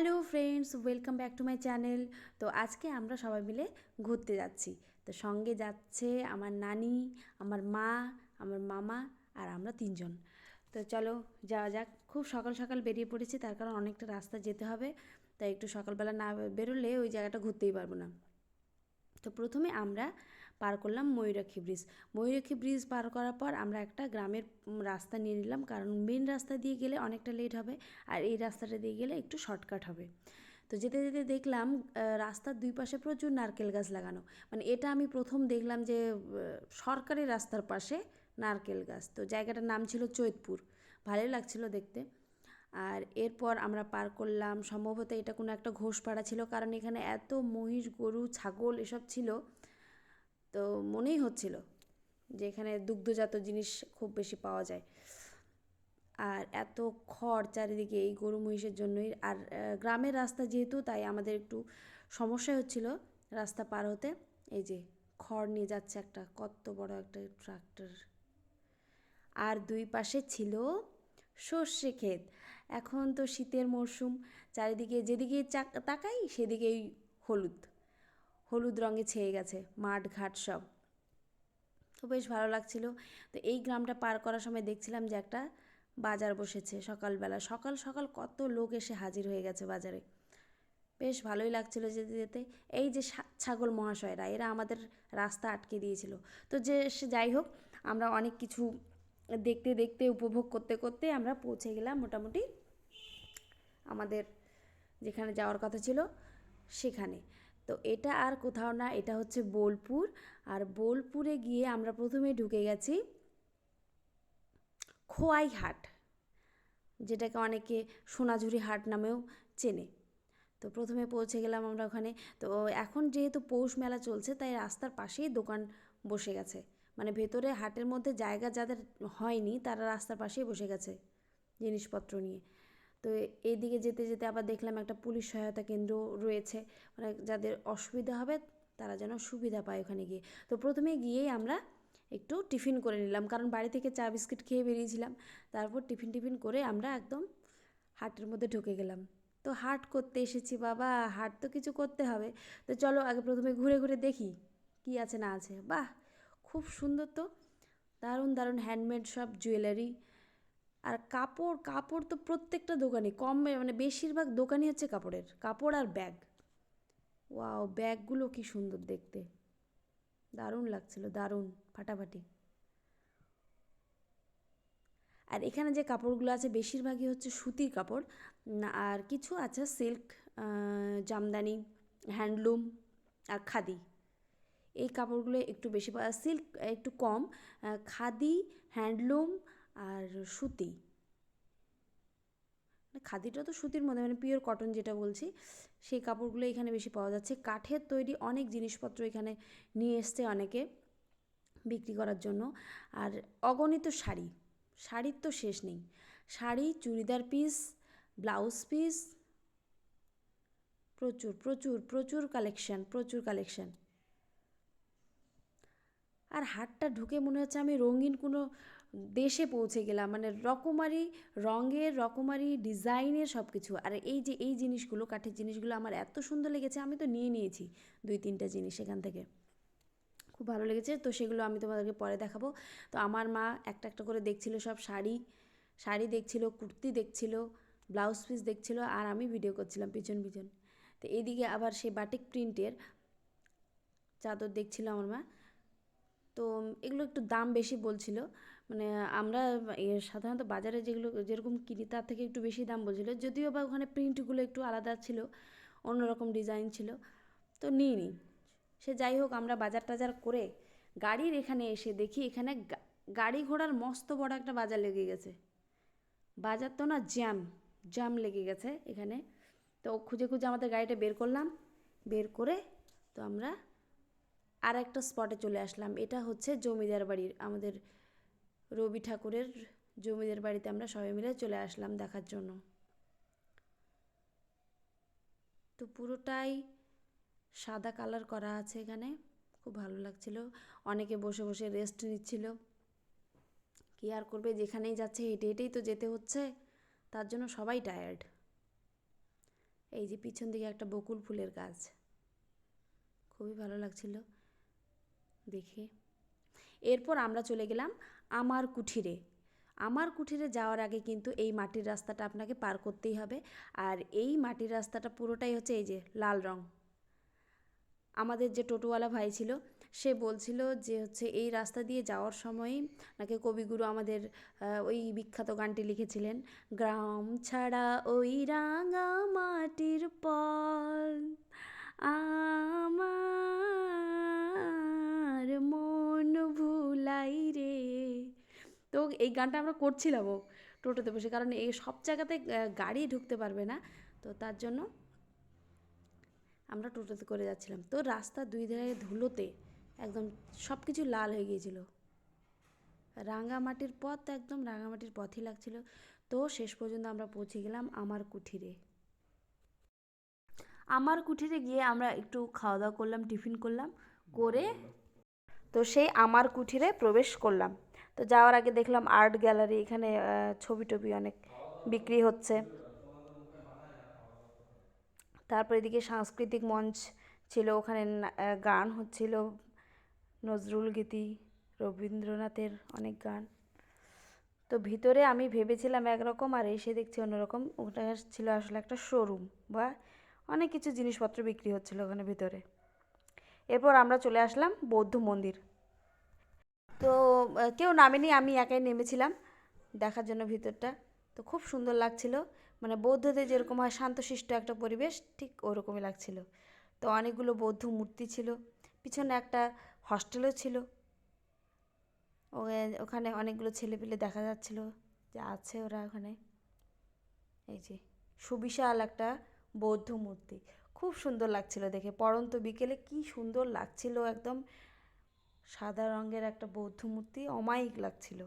Hello friends, welcome back to my channel. তো আজকে আমরা সবাই মিলে ঘুরতে যাচ্ছি। তো সঙ্গে যাচ্ছে আমার নানি, আমার মা, আমার মামা আর আমরা তিনজন। তো চলো যাওয়া যাক। খুব সকাল সকাল বেরিয়ে পড়েছি, তার কারণ অনেকটা রাস্তা যেতে হবে। তাই একটু সকালবেলা না বেরোলে ওই জায়গাটা ঘুরতেই পারব না। তো প্রথমে আমরা পার করলাম ময়ূরাক্ষী ব্রিজ ময়ূরাক্ষী ব্রিজ পার করার পর আমরা একটা গ্রামের রাস্তা নিয়ে নিলাম। কারণ মেন রাস্তা দিয়ে গেলে অনেকটা লেট হবে আর এই রাস্তাটা দিয়ে গেলে একটু শর্টকাট হবে। তো যেতে যেতে দেখলাম রাস্তার দুই পাশে প্রচুর নারকেল গাছ লাগানো। মানে এটা আমি প্রথম দেখলাম যে সরকারি রাস্তার পাশে নারকেল গাছ। তো জায়গাটার নাম ছিল চৈতপুর। ভালোই লাগছিল দেখতে। আর এরপর আমরা পার করলাম, সম্ভবত এটা কোনো একটা ঘোষপাড়া ছিল। কারণ এখানে এত মহিষ, গরু, ছাগল এসব ছিল। তো মনেই হচ্ছিল যে এখানে দুগ্ধজাত জিনিস খুব বেশি পাওয়া যায়। আর এত খড় চারিদিকে এই গরু মহিষের জন্যই। আর গ্রামের রাস্তা যেহেতু, তাই আমাদের একটু সমস্যা হচ্ছিল রাস্তা পার হতে। এই যে খড় নিয়ে যাচ্ছে একটা, কত বড় একটা ট্রাক্টর। আর দুই পাশে ছিল সর্ষে ক্ষেত। এখন তো শীতের মরশুম, চারিদিকে যেদিকে তাকাই সেদিকেই হলুদ। হলুদ রঙে ছেয়ে গেছে, মাঠ ঘাট সব। তো বেশ ভালো লাগছিল। তো এই গ্রামটা পার করার সময় দেখছিলাম যে একটা বাজার বসেছে সকালবেলা। সকাল সকাল কত লোক এসে হাজির হয়ে গেছে বাজারে। বেশ ভালোই লাগছিল যেতে যেতে। এই যে ছাগল মহাশয়রা, এরা আমাদের রাস্তা আটকে দিয়েছিল। তো যে সে যাই হোক, আমরা অনেক কিছু দেখতে দেখতে, উপভোগ করতে করতে আমরা পৌঁছে গেলাম মোটামুটি আমাদের যেখানে যাওয়ার কথা ছিল সেখানে। তো এটা আর কোথাও না, এটা হচ্ছে বোলপুর। আর বোলপুরে গিয়ে আমরা প্রথমে ঢুকে গেছি খোয়াই হাট যেটাকে অনেকে সোনাঝুরি হাট নামেও চেনে। তো প্রথমে পৌঁছে গেলাম আমরা ওখানে। তো এখন যেহেতু পৌষ মেলা চলছে, তাই রাস্তার পাশেই দোকান বসে গেছে। মানে ভেতরে হাটের মধ্যে জায়গা যাদের হয়নি, তারা রাস্তার পাশেই বসে গেছে জিনিসপত্র নিয়ে। তো এইদিকে যেতে যেতে আবার দেখলাম একটা পুলিশ সহায়তা কেন্দ্র রয়েছে। মানে যাদের অসুবিধা হবে, তারা যেন সুবিধা পায় ওখানে গিয়ে। তো প্রথমে গিয়েই আমরা একটু টিফিন করে নিলাম, কারণ বাড়ি থেকে চা বিস্কিট খেয়ে বেরিয়েছিলাম। তারপর টিফিন টিফিন করে আমরা একদম হাটের মধ্যে ঢুকে গেলাম। তো হাট করতে এসেছি, বাবা, হাট তো কিছু করতে হবে। তো চলো আগে প্রথমে ঘুরে ঘুরে দেখি কি আছে না আছে। বাহ, খুব সুন্দর তো। দারুণ দারুণ হ্যান্ডমেড সব জুয়েলারি আর কাপড় কাপড় তো প্রত্যেকটা দোকানে কম মানে বেশিরভাগ দোকানই হচ্ছে কাপড়ের। কাপড় আর ব্যাগ। ওয়াও, ব্যাগগুলো কি সুন্দর দেখতে। দারুণ লাগছিল, দারুণ, ফাটাফাটি। আর এখানে যে কাপড়গুলো আছে, বেশিরভাগই হচ্ছে সুতির কাপড়। আর কিছু আছে, সিল্ক জামদানি, হ্যান্ডলুম আর খাদি। এই কাপড়গুলো একটু বেশি সিল্ক একটু কম। খাদি, হ্যান্ডলুম আর সুতি। খাদিটা তো সুতির মধ্যে মানে পিওর কটন যেটা বলছি, সেই কাপড়গুলো এখানে বেশি পাওয়া যাচ্ছে। কাঠের তৈরি অনেক জিনিসপত্র এখানে নিয়ে এসছে অনেকে বিক্রি করার জন্য। আর অগণিত শাড়ি, শাড়ির তো শেষ নেই। Sari, churidar piece blouse piece প্রচুর প্রচুর প্রচুর কালেকশন প্রচুর কালেকশন আর হাটটা ঢুকে মনে হচ্ছে আমি রঙিন কোনো দেশে পৌঁছে গেলাম মানে রকমারি রঙের, রকমারি ডিজাইনের সব কিছু আর এই যে, এই জিনিসগুলো, কাঠের জিনিসগুলো আমার এত সুন্দর লেগেছে, আমি তো নিয়ে নিয়েছি দুই, তিনটা জিনিস এখান থেকে। খুব ভালো লেগেছে, তো সেগুলো আমি তোমাদেরকে পরে দেখাবো। তো আমার মা একটা একটা করে দেখছিল সব শাড়ি শাড়ি দেখছিল, কুর্তি দেখছিল, ব্লাউজ পিস দেখছিল, আর আমি ভিডিও করছিলাম পিছন পিছন। তো এদিকে আবার সেই বাটিক প্রিন্টের চাদর দেখছিল আমার মা। তো এগুলো একটু দাম বেশি বলছিল মানে আমরা সাধারণত বাজারে যেগুলো, যেরকম কিনি তার থেকে একটু বেশি দাম বলছিল। যদিও বা ওখানে প্রিন্টগুলো একটু আলাদা ছিল, অন্যরকম ডিজাইন ছিল, তো নিই নি সে যাই হোক, আমরা বাজার টাজার করে গাড়ির এখানে এসে দেখি এখানে গাড়ি ঘোড়ার মস্ত বড় একটা বাজার লেগে গেছে। বাজার তো না জ্যাম জ্যাম লেগে গেছে এখানে। তো খুঁজে খুঁজে আমাদের গাড়িটা বের করলাম, বের করে তো আমরা আর একটা স্পটে চলে আসলাম। এটা হচ্ছে জমিদার বাড়ির, আমাদের রবি ঠাকুরের জমিদার বাড়িতে আমরা সবাই মিলে চলে আসলাম দেখার জন্য। তো পুরোটাই সাদা কালার করা আছে এখানে, খুব ভালো লাগছিল। অনেকে বসে বসে রেস্ট নিচ্ছিল। কি আর করবে, যেখানেই যাচ্ছে হেঁটে হেঁটেই তো যেতে হচ্ছে, তার জন্য সবাই টায়ার্ড এই যে পিছন দিকে একটা বকুল ফুলের গাছ, খুবই ভালো লাগছিল দেখে। এরপর আমরা চলে গেলাম আমার কুঠিরে। আমার কুঠিরে যাওয়ার আগে কিন্তু এই মাটির রাস্তাটা আপনাকে পার করতেই হবে। আর এই মাটির রাস্তাটা পুরোটাই হচ্ছে এই যে লাল রং। আমাদের যে টোটোওয়ালা ভাই ছিল, সে বলছিল যে হচ্ছে এই রাস্তা দিয়ে যাওয়ার সময়ই নাকি কবিগুরু আমাদের ওই বিখ্যাত গানটি লিখেছিলেন, গ্রাম ছাড়া ওই রাঙা এই গানটা আমরা করছিলামও টোটোতে বসে, কারণ এই সব জায়গাতে গাড়ি ঢুকতে পারবে না। তো তার জন্য আমরা টোটোতে করে যাচ্ছিলাম। তো রাস্তার দুই ধারে ধুলোতে একদম সব কিছু লাল হয়ে গিয়েছিল। রাঙামাটির পথ, একদম রাঙামাটির পথই লাগছিল। তো শেষ পর্যন্ত আমরা পৌঁছে গেলাম আমার কুঠিরে। আমার কুঠিরে গিয়ে আমরা একটু খাওয়া দাওয়া করলাম, টিফিন করলাম, করে তো সেই আমার কুঠিরে প্রবেশ করলাম। তো যাওয়ার আগে দেখলাম আর্ট গ্যালারি, এখানে ছবি টবি অনেক বিক্রি হচ্ছে। তারপর এদিকে সাংস্কৃতিক মঞ্চ ছিল, ওখানে গান হচ্ছিল। নজরুল গীতি, রবীন্দ্রনাথের অনেক গান। তো ভিতরে আমি ভেবেছিলাম একরকম আর এসে দেখছি অন্যরকম। ওটা ছিল আসলে একটা শোরুম বা অনেক কিছু জিনিসপত্র বিক্রি হচ্ছিল ওখানে ভিতরে। এরপর আমরা চলে আসলাম বৌদ্ধ মন্দির। তো কেউ নামেনি, আমি একাই নেমেছিলাম দেখার জন্য ভিতরটা। তো খুব সুন্দর লাগছিল। মানে বৌদ্ধদের যেরকম হয় শান্তশিষ্ট একটা পরিবেশ, ঠিক ওরকমই লাগছিল। তো অনেকগুলো বৌদ্ধ মূর্তি ছিল, পিছনে একটা হস্টেলও ছিল। ওখানে অনেকগুলো ছেলেপিলে দেখা যাচ্ছিল, যে আছে ওরা ওখানে। এই যে, সুবিশাল একটা বৌদ্ধ মূর্তি। খুব সুন্দর লাগছিল দেখে। পড়ন্ত বিকেলে কি সুন্দর লাগছিল একদম। সাদা রঙের একটা বৌদ্ধ মূর্তি অমায়িক লাগছিল।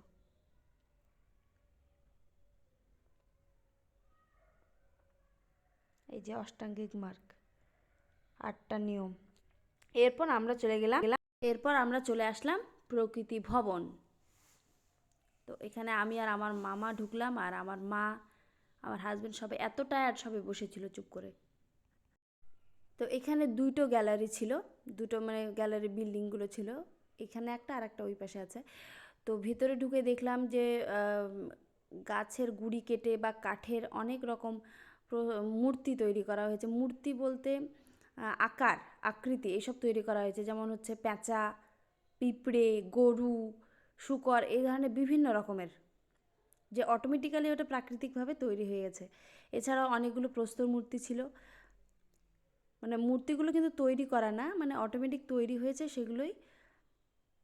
এই যে অষ্টাঙ্গিক মার্গ, আটটা নিয়ম। এরপর আমরা চলে গেলাম, এরপর আমরা চলে আসলাম প্রকৃতি ভবন। তো এখানে আমি আর আমার মামা ঢুকলাম আর আমার মা, আমার হাজবেন্ড সবাই এত টায়ার্ড সবাই বসেছিল চুপ করে। তো এখানে দুটো গ্যালারি ছিল, দুটো মানে গ্যালারি বিল্ডিংগুলো ছিল। এখানে একটা আর একটা ওই পাশে আছে। তো ভিতরে ঢুকে দেখলাম যে গাছের গুড়ি কেটে বা কাঠের অনেক রকম মূর্তি তৈরি করা হয়েছে। মূর্তি বলতে আকার, আকৃতি, এসব তৈরি করা হয়েছে। যেমন হচ্ছে পেঁচা পিঁপড়ে, গরু, শুকর, এই ধরনের বিভিন্ন রকমের। যে অটোমেটিক্যালি ওটা প্রাকৃতিকভাবে তৈরি হয়ে গেছে। এছাড়াও অনেকগুলো প্রস্তর মূর্তি ছিল। মানে মূর্তিগুলো কিন্তু তৈরি করা না মানে অটোমেটিক তৈরি হয়েছে, সেগুলোই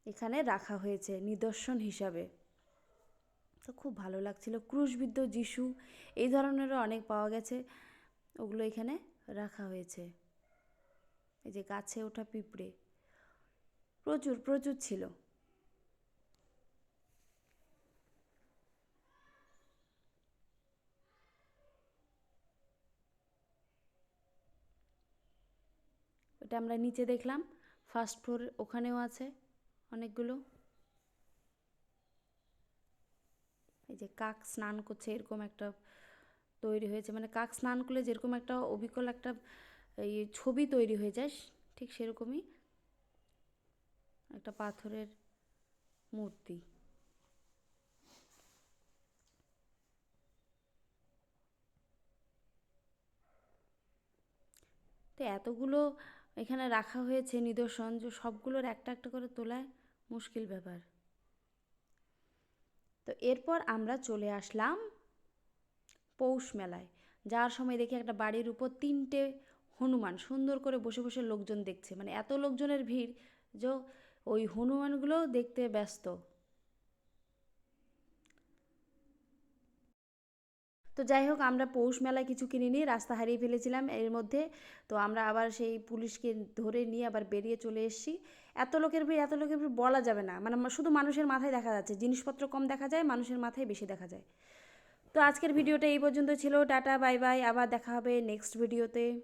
এখানে রাখা হয়েছে নিদর্শন হিসাবে। তো খুব ভালো লাগছিল। ক্রুশবিদ্ধ যিশু, এই ধরনেরও অনেক পাওয়া গেছে। ওগুলো এখানে রাখা হয়েছে। এই যে গাছে ওঠা পিঁপড়ে। প্রচুর প্রচুর ছিল। ওটা আমরা নিচে দেখলাম। ফার্স্ট ফ্লোর ওখানেও আছে। অনেকগুলো। এই যে কাক স্নান করছে এরকম একটা তৈরি হয়েছে। মানে কাক স্নান করলে যেরকম একটা অবিকল একটা, এই ছবি তৈরি হয়ে যায়, ঠিক সেরকমই একটা পাথরের মূর্তি। তো এতগুলো এখানে রাখা হয়েছে নিদর্শন, যে সবগুলোর একটা একটা করে তোলায় মুশকিল ব্যাপার। তো এরপর আমরা চলে আসলাম পৌষ মেলায়। যাওয়ার সময় দেখি একটা বাড়ির উপর তিনটে হনুমান সুন্দর করে বসে বসে লোকজন দেখছে। মানে এত লোকজনের ভিড় যে ওই হনুমানগুলো দেখতে ব্যস্ত। তো যাই হোক, আমরা পৌষ মেলায় কিছু কিনিনি রাস্তা হারিয়ে ফেলেছিলাম এর মধ্যে। তো আমরা আবার সেই পুলিশকে ধরে নিয়ে আবার বেরিয়ে চলে এসেছি। এত লোকের ভিড়, এত লোকের ভিড় বলা যাবে না। মানে শুধু মানুষের মাথায় দেখা যাচ্ছে। জিনিসপত্র কম দেখা যায়, মানুষের মাথায় বেশি দেখা যায়। তো আজকের ভিডিওটা এই পর্যন্ত ছিল। Tata, bye bye. আবার দেখা হবে নেক্সট ভিডিওতে।